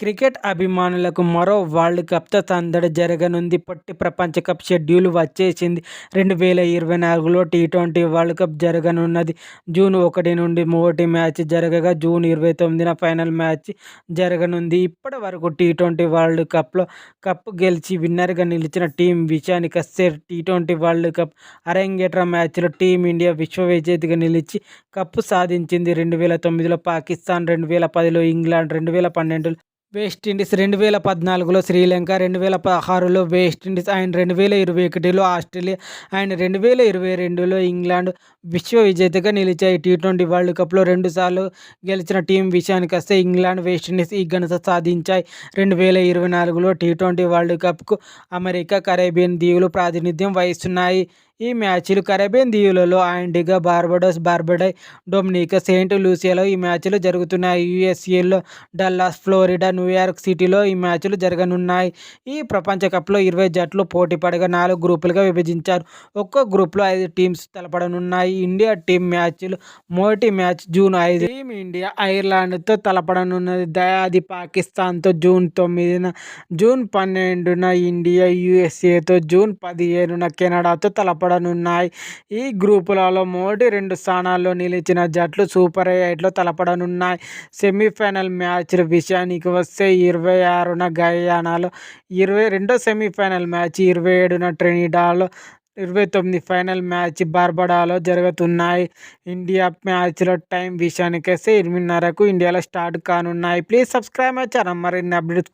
Cricket అభిమానులకు మరో world కప్తో సందడి జరగనుంది. పొట్టి ప్రపంచ కప్ షెడ్యూల్ వచ్చేసింది. రెండు వేల ఇరవై నాలుగులో టీ ట్వంటీ వరల్డ్ కప్ జరగనున్నది. జూన్ ఒకటి నుండి మొదటి మ్యాచ్ జరగగా జూన్ ఇరవై తొమ్మిదిన ఫైనల్ మ్యాచ్ జరగనుంది. ఇప్పటి వరకు టీ ట్వంటీ వరల్డ్ కప్లో కప్ గెలిచి విన్నర్గా నిలిచిన టీం విషయానికి వస్తే టీ ట్వంటీ వరల్డ్ కప్ అరంగేట్ర మ్యాచ్లో టీమిండియా విశ్వ విజేతగా నిలిచి కప్పు సాధించింది. రెండు వేల తొమ్మిదిలో పాకిస్తాన్ రెండు వేల పదిలో ఇంగ్లాండ్ రెండు వేల పన్నెండులో వెస్టిండీస్ రెండు వేల పద్నాలుగులో శ్రీలంక రెండు వేల పదహారులో వెస్టిండీస్ అండ్ రెండు వేల ఇరవై ఒకటిలో ఆస్ట్రేలియా అండ్ రెండు వేల ఇరవై రెండులో ఇంగ్లాండ్ విశ్వ విజేతగా నిలిచాయి. టీ ట్వంటీ వరల్డ్ కప్లో రెండుసార్లు గెలిచిన టీం విషయానికి వస్తే ఇంగ్లాండ్ వెస్టిండీస్ ఈ ఘనత సాధించాయి. రెండు వేల ఇరవై నాలుగులో టీ ట్వంటీ వరల్డ్ కప్కు అమెరికా కరేబియన్ దీవులు ప్రాతినిధ్యం వహిస్తున్నాయి. ఈ మ్యాచ్లు కరేబియన్ దీవులలో ఆండిగా బార్బడోస్ బార్బడై డొమినికా సెయింట్ లూసియాలో ఈ మ్యాచ్లు జరుగుతున్నాయి. యుఎస్ఏలో డల్లాస్ ఫ్లోరిడా న్యూయార్క్ సిటీలో ఈ మ్యాచ్లు జరగనున్నాయి. ఈ ప్రపంచ కప్లో ఇరవై జట్లు పోటీ పడగా నాలుగు గ్రూపులుగా విభజించారు. ఒక్కో గ్రూప్లో ఐదు టీమ్స్ తలపడనున్నాయి. ఇండియా టీం మ్యాచ్లు మొదటి మ్యాచ్ జూన్ ఐదు. టీం ఇండియా ఐర్లాండ్తో తలపడనున్నది. దయాది పాకిస్తాన్తో జూన్ తొమ్మిదిన జూన్ పన్నెండున ఇండియా యుఎస్ఏతో జూన్ పదిహేనున కెనడాతో తలపడ తలపడనున్నాయి. ఈ గ్రూపులలో మొదటి రెండు స్థానాల్లో నిలిచిన జట్లు సూపర్ ఎయిట్లో తలపడనున్నాయి. సెమీఫైనల్ మ్యాచ్ల విషయానికి వస్తే ఇరవై ఆరున గయానాలో ఇరవై రెండో సెమీఫైనల్ మ్యాచ్ ఇరవై ఏడున ట్రినిడాలో ఇరవై తొమ్మిది ఫైనల్ మ్యాచ్ బార్బడాలో జరుగుతున్నాయి. ఇండియా మ్యాచ్లో టైం విషయానికి వస్తే ఎనిమిదిన్నరకు ఇండియాలో స్టార్ట్ కానున్నాయి. Please subscribe my channel. మరిన్ని అప్డేట్స్